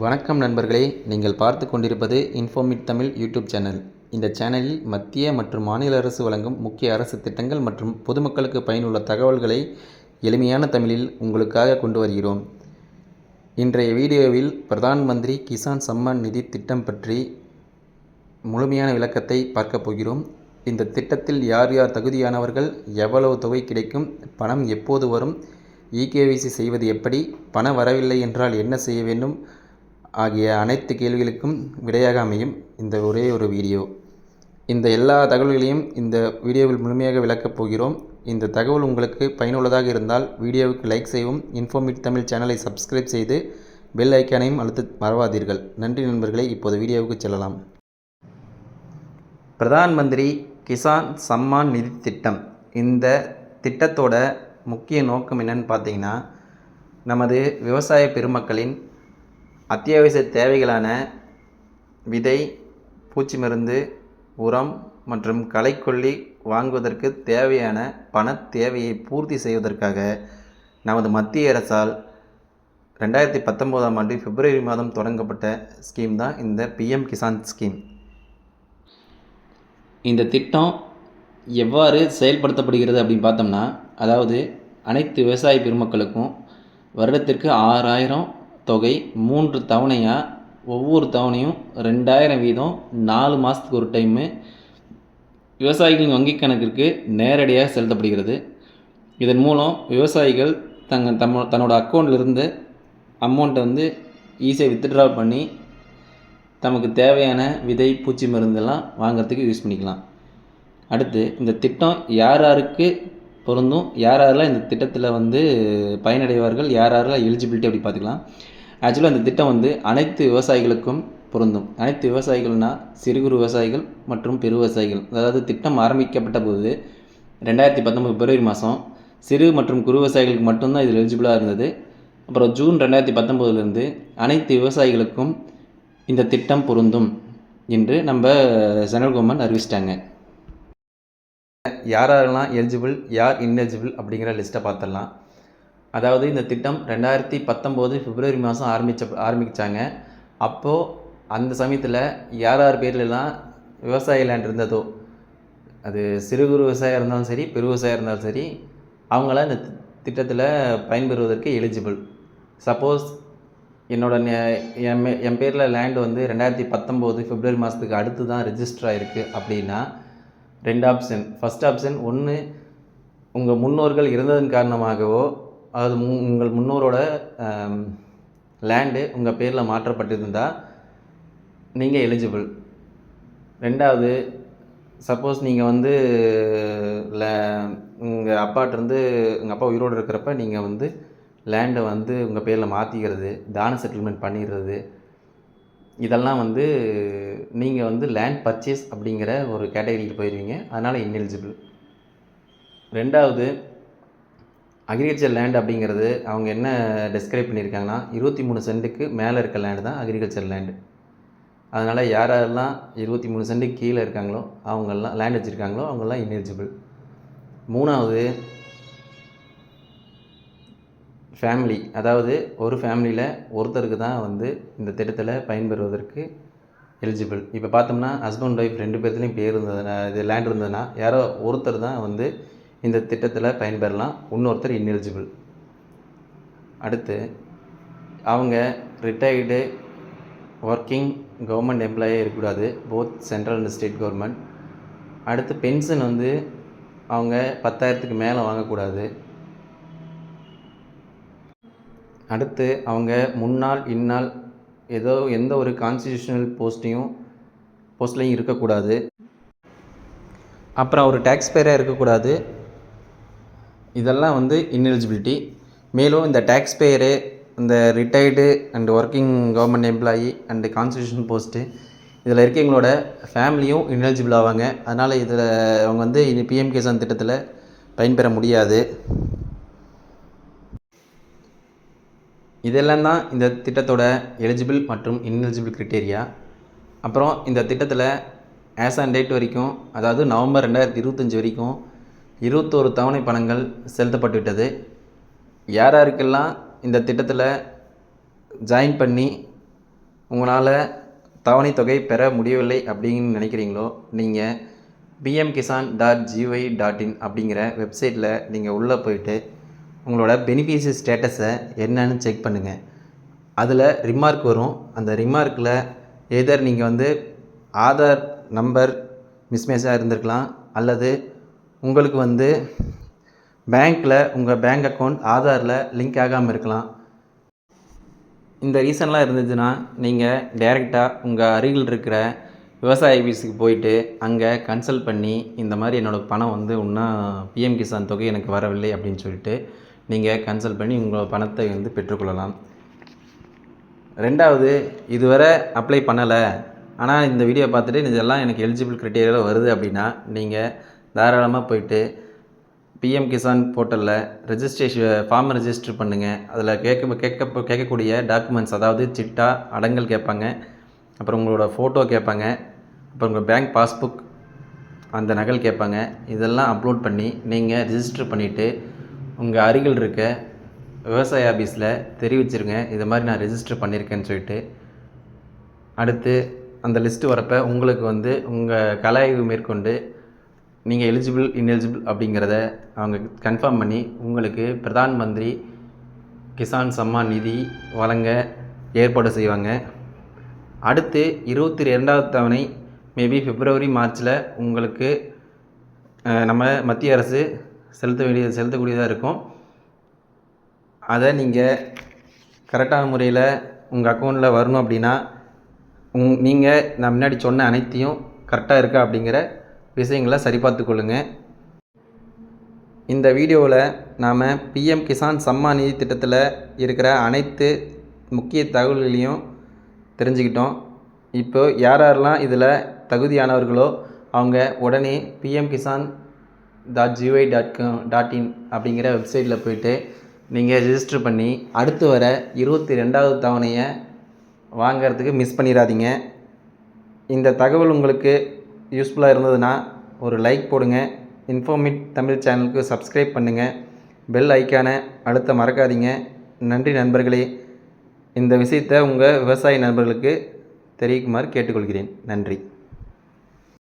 வணக்கம் நண்பர்களே நீங்கள் பார்த்து கொண்டிருப்பது இன்ஃபோமிட் தமிழ் யூடியூப் சேனல் இந்த சேனலில் மத்திய மற்றும் மாநில அரசு வழங்கும் முக்கிய அரசு திட்டங்கள் மற்றும் பொதுமக்களுக்கு பயனுள்ள தகவல்களை எளிமையான தமிழில் உங்களுக்காக கொண்டு வருகிறோம். இன்றைய வீடியோவில் பிரதான் மந்திரி கிசான் சம்மான் நிதி திட்டம் பற்றி முழுமையான விளக்கத்தை பார்க்க போகிறோம். இந்த திட்டத்தில் யார் யார் தகுதியானவர்கள் எவ்வளவு தொகை கிடைக்கும் பணம் எப்போது வரும் இகேவிசி செய்வது எப்படி பணம் வரவில்லை என்றால் என்ன செய்ய வேண்டும் ஆகிய அனைத்து கேள்விகளுக்கும் விடையாக அமையும் இந்த ஒரே ஒரு வீடியோ. இந்த எல்லா தகவல்களையும் இந்த வீடியோவில் முழுமையாக விளக்கப் போகிறோம். இந்த தகவல் உங்களுக்கு பயனுள்ளதாக இருந்தால் வீடியோவுக்கு லைக் செய்யவும் இன்ஃபோமிட் தமிழ் சேனலை சப்ஸ்கிரைப் செய்து பெல் ஐக்கானையும் அழுத்த மறவாதீர்கள். நன்றி நண்பர்களை இப்போது வீடியோவுக்கு செல்லலாம். பிரதான் மந்திரி கிசான் சம்மான் நிதி திட்டம். இந்த திட்டத்தோட முக்கிய நோக்கம் என்னன்னு பார்த்தீங்கன்னா நமது விவசாய பெருமக்களின் அத்தியாவசிய தேவைகளான விதை பூச்சி மருந்து உரம் மற்றும் களைக்கொல்லி வாங்குவதற்கு தேவையான பண தேவையை பூர்த்தி செய்வதற்காக நமது மத்திய அரசால் ரெண்டாயிரத்தி பத்தொம்போதாம் ஆண்டு பிப்ரவரி மாதம் தொடங்கப்பட்ட ஸ்கீம் தான் இந்த பிஎம் கிசான் ஸ்கீம். இந்த திட்டம் எவ்வாறு செயல்படுத்தப்படுகிறது அப்படின்னு பார்த்தோம்னா அதாவது அனைத்து விவசாய பெருமக்களுக்கும் வருடத்திற்கு ஆறாயிரம் தொகை மூன்று தவணையாக ஒவ்வொரு தவணையும் ரெண்டாயிரம் வீதம் நாலு மாதத்துக்கு ஒரு டைமு விவசாயிகளின் வங்கி கணக்கிற்கு நேரடியாக செலுத்தப்படுகிறது. இதன் மூலம் விவசாயிகள் தங்க தம்ம தன்னோட அக்கௌண்ட்லேருந்து அமௌண்ட்டை வந்து ஈஸியாக வித்ட்ரா பண்ணி தமக்கு தேவையான விதை பூச்சி மருந்தெல்லாம் வாங்குறதுக்கு யூஸ் பண்ணிக்கலாம். அடுத்து இந்த திட்டம் யார் யாருக்கு பொருந்தும் யார் யாரெல்லாம் இந்த திட்டத்தில் வந்து பயனடைவார்கள் யார் யாரெல்லாம் எலிஜிபிலிட்டி அப்படி பார்த்துக்கலாம். ஆக்சுவலாக இந்த திட்டம் வந்து அனைத்து விவசாயிகளுக்கும் பொருந்தும். அனைத்து விவசாயிகள்னால் சிறு குறு விவசாயிகள் மற்றும் பெரு விவசாயிகள். அதாவது திட்டம் ஆரம்பிக்கப்பட்ட போது ரெண்டாயிரத்தி பத்தொம்பது பிப்ரவரி மாதம் சிறு மற்றும் குறு விவசாயிகளுக்கு மட்டும்தான் இதில் எலிஜிபிளாக இருந்தது. அப்புறம் ஜூன் ரெண்டாயிரத்தி பத்தொம்போதுலேருந்து அனைத்து விவசாயிகளுக்கும் இந்த திட்டம் பொருந்தும் என்று நம்ம சென்ட்ரல் கவர்மெண்ட் அறிவிச்சிட்டாங்க. யார் யாரெல்லாம் எலிஜிபிள் யார் இன்எலிஜிபிள் அப்படிங்கிற லிஸ்ட்டை பார்த்துடலாம். அதாவது இந்த திட்டம் ரெண்டாயிரத்தி பத்தொம்போது பிப்ரவரி மாதம் ஆரம்பித்த ஆரம்பித்தாங்க அப்போது அந்த சமயத்தில் யார் யார் பேர்லலாம் விவசாய லேண்ட் இருந்ததோ அது சிறு குறு விவசாயம் இருந்தாலும் சரி பெரு விவசாயம் இருந்தாலும் சரி அவங்களாம் இந்த திட்டத்தில் பயன்பெறுவதற்கு எலிஜிபிள் சப்போஸ் என்னோட என் என் பேரில் லேண்டு வந்து ரெண்டாயிரத்தி பத்தொம்போது பிப்ரவரி மாதத்துக்கு அடுத்து தான் ரெஜிஸ்டர் ஆகிருக்கு அப்படின்னா ரெண்டு ஆப்ஷன் ஃபஸ்ட் ஆப்ஷன் ஒன்று உங்கள் முன்னோர்கள் இருந்ததன் காரணமாகவோ அது உங்கள் முன்னோரோட லேண்டு உங்கள் பேரில் மாற்றப்பட்டிருந்தால் நீங்கள் எலிஜிபிள் ரெண்டாவது சப்போஸ் நீங்கள் வந்து உங்கள் அப்பாட்டிருந்து உங்கள் அப்பா உயிரோடு இருக்கிறப்ப நீங்கள் வந்து லேண்டை வந்து உங்கள் பேரில் மாற்றிக்கிறது தான செட்டில்மெண்ட் பண்ணிடுறது இதெல்லாம் வந்து நீங்கள் வந்து லேண்ட் பர்ச்சேஸ் அப்படிங்கிற ஒரு கேட்டகரிக்கு போயிடுவீங்க அதனால் இன்எலிஜிபிள் ரெண்டாவது அக்ரிகல்ச்சர் லேண்ட் அப்படிங்கிறது அவங்க என்ன டெஸ்கிரைப் பண்ணியிருக்காங்கன்னா இருபத்தி மூணு சென்ட்டுக்கு மேலே இருக்க லேண்டு தான் அக்ரிகல்ச்சர் லேண்டு அதனால் யார் யாரெல்லாம் இருபத்தி மூணு சென்ட்டுக்கு கீழே இருக்காங்களோ அவங்கெல்லாம் லேண்ட் வச்சுருக்காங்களோ அவங்கெல்லாம் இன்எலிஜிபிள் மூணாவது ஃபேமிலி அதாவது ஒரு ஃபேமிலியில் ஒருத்தருக்கு தான் வந்து இந்த திட்டத்தில் பயன்பெறுவதற்கு எலிஜிபிள் இப்போ பார்த்தோம்னா ஹஸ்பண்ட் ஒய்ஃப் ரெண்டு பேர்த்துலேயும் பேர் இருந்ததுன்னா இது லேண்ட் இருந்ததுன்னா யாரோ ஒருத்தர் தான் வந்து இந்த திட்டத்தில் பயன்பெறலாம். இன்னொருத்தர் இன்எலிஜிபிள் அடுத்து அவங்க ரிட்டையர்டு ஒர்க்கிங் கவர்மெண்ட் எம்ப்ளாயே இருக்கக்கூடாது. Both central and state government அடுத்து பென்ஷன் வந்து அவங்க பத்தாயிரத்துக்கு மேலே வாங்கக்கூடாது. அடுத்து அவங்க முன்னாள் இந்நாள் ஏதோ எந்த ஒரு கான்ஸ்டியூஷனல் போஸ்ட்டையும் போஸ்ட்லேயும் இருக்கக்கூடாது. அப்புறம் ஒரு டேக்ஸ் பேராக இருக்கக்கூடாது. இதெல்லாம் வந்து இன்எலிஜிபிலிட்டி மேலும் இந்த டேக்ஸ் பேயரு இந்த retired and working government employee and constitution post இதில் இருக்கவங்களோட ஃபேமிலியும் இன்எலிஜிபிள் ஆவாங்க. அதனால் இதில் அவங்க வந்து இனி பிஎம் கிசான் திட்டத்தில் பயன்பெற முடியாது. இதெல்லாம் தான் இந்த திட்டத்தோட எலிஜிபிள் மற்றும் இன்எலிஜிபிள் க்ரிட்டேரியா அப்புறம் இந்த திட்டத்தில் ஆஸ் ஆன் டேட் வரைக்கும் அதாவது நவம்பர் ரெண்டாயிரத்தி இருபத்தஞ்சி வரைக்கும் இருபத்தோரு தவணை பணங்கள் செலுத்தப்பட்டுவிட்டது. யார் யாருக்கெல்லாம் இந்த திட்டத்தில் ஜாயின் பண்ணி உங்களால் தவணை தொகை பெற முடியவில்லை அப்படின்னு நினைக்கிறீங்களோ நீங்கள் P M Kisan dot G Y dot in அப்படிங்கிற வெப்சைட்டில் நீங்கள் உள்ளே போயிட்டு உங்களோட பெனிஃபிஷரி ஸ்டேட்டஸை என்னன்னு செக் பண்ணுங்கள் அதில் ரிமார்க் வரும். அந்த ரிமார்க்கில் எதர் நீங்கள் வந்து ஆதார் நம்பர் மிஸ்மேட்சாக இருந்திருக்கலாம் அல்லது உங்களுக்கு வந்து பேங்க்கில் உங்கள் பேங்க் அக்கௌண்ட் ஆதாரில் லிங்க் ஆகாமல் இருக்கலாம். இந்த ரீசன்லாம் இருந்துச்சுன்னா நீங்கள் டைரெக்டாக உங்கள் அருகில் இருக்கிற விவசாய ஆஃபீஸுக்கு போயிட்டு அங்கே கன்சல்ட் பண்ணி இந்த மாதிரி என்னோடய பணம் வந்து இன்னும் பிஎம் கிசான் தொகை எனக்கு வரவில்லை அப்படின்னு சொல்லிட்டு நீங்கள் கன்சல்ட் பண்ணி உங்கள் பணத்தை வந்து பெற்றுக்கொள்ளலாம். ரெண்டாவது இதுவரை அப்ளை பண்ணலை. ஆனால் இந்த வீடியோ பார்த்துட்டு இதெல்லாம் எனக்கு எலிஜிபிள் க்ரைட்டீரியாவில் வருது அப்படின்னா நீங்கள் தாராளமாக போயிட்டு பிஎம் கிசான் போர்ட்டலில் ரெஜிஸ்ட்ரேஷன் ஃபார்ம் ரெஜிஸ்டர் பண்ணுங்கள் அதில் கேட்க கேட்க கேட்கக்கூடிய டாக்குமெண்ட்ஸ் அதாவது சிட்டா அடங்கல் கேட்பாங்க. அப்புறம் உங்களோட ஃபோட்டோ கேட்பாங்க. அப்புறம் உங்கள் பேங்க் பாஸ்புக் அந்த நகல் கேட்பாங்க. இதெல்லாம் அப்லோட் பண்ணி நீங்கள் ரிஜிஸ்டர் பண்ணிவிட்டு உங்கள் அருகில் இருக்க விவசாய ஆஃபீஸில் தெரிவிச்சிருங்க. இது மாதிரி நான் ரெஜிஸ்டர் பண்ணியிருக்கேன்னு சொல்லிட்டு. அடுத்து அந்த லிஸ்ட்டு வரப்போ உங்களுக்கு வந்து உங்கள் கலாய்வு மேற்கொண்டு நீங்கள் எலிஜிபிள் இன்எலிஜிபிள் அப்படிங்கிறத அவங்க கன்ஃபார்ம் பண்ணி உங்களுக்கு பிரதான் மந்திரி கிசான் சம்மான் நிதி வழங்க ஏற்பாடு செய்வாங்க. அடுத்து இருபத்தி ரெண்டாவது தவணை மேபி பிப்ரவரி மார்ச்சில் உங்களுக்கு நம்ம மத்திய அரசு செலுத்த வேண்டிய செலுத்தக்கூடியதாக இருக்கும். அதை நீங்கள் கரெக்டான முறையில் உங்கள் அக்கௌண்ட்டில் வரணும் அப்படின்னா உங் நீங்கள் நான் முன்னாடி சொன்ன அனைத்தையும் கரெக்டாக இருக்கா அப்படிங்கிற விஷயங்களை சரிபார்த்து கொள்ளுங்கள் இந்த வீடியோவில் நாம் பிஎம் கிசான் சம்மா நிதி திட்டத்தில் இருக்கிற அனைத்து முக்கிய தகவல்களையும் தெரிஞ்சுக்கிட்டோம். இப்போ யார் யாரெல்லாம் இதில் தகுதியானவர்களோ அவங்க உடனே P M Kisan dot G O I dot com dot in அப்படிங்கிற வெப்சைட்டில் போயிட்டு நீங்கள் ரெஜிஸ்டர் பண்ணி அடுத்து வர இருபத்தி ரெண்டாவது தவணையை வாங்கிறதுக்கு மிஸ் பண்ணிடாதீங்க. இந்த தகவல் உங்களுக்கு யூஸ்ஃபுல்லாக இருந்ததுன்னா ஒரு லைக் போடுங்க. இன்ஃபோமிட் தமிழ் சேனலுக்கு சப்ஸ்கிரைப் பண்ணுங்கள் பெல் ஐக்கானை அழுத்த மறக்காதீங்க. நன்றி நண்பர்களே. இந்த விஷயத்தை உங்கள் விவசாய நண்பர்களுக்கு தெரிவிக்குமாறு கேட்டுக்கொள்கிறேன். நன்றி.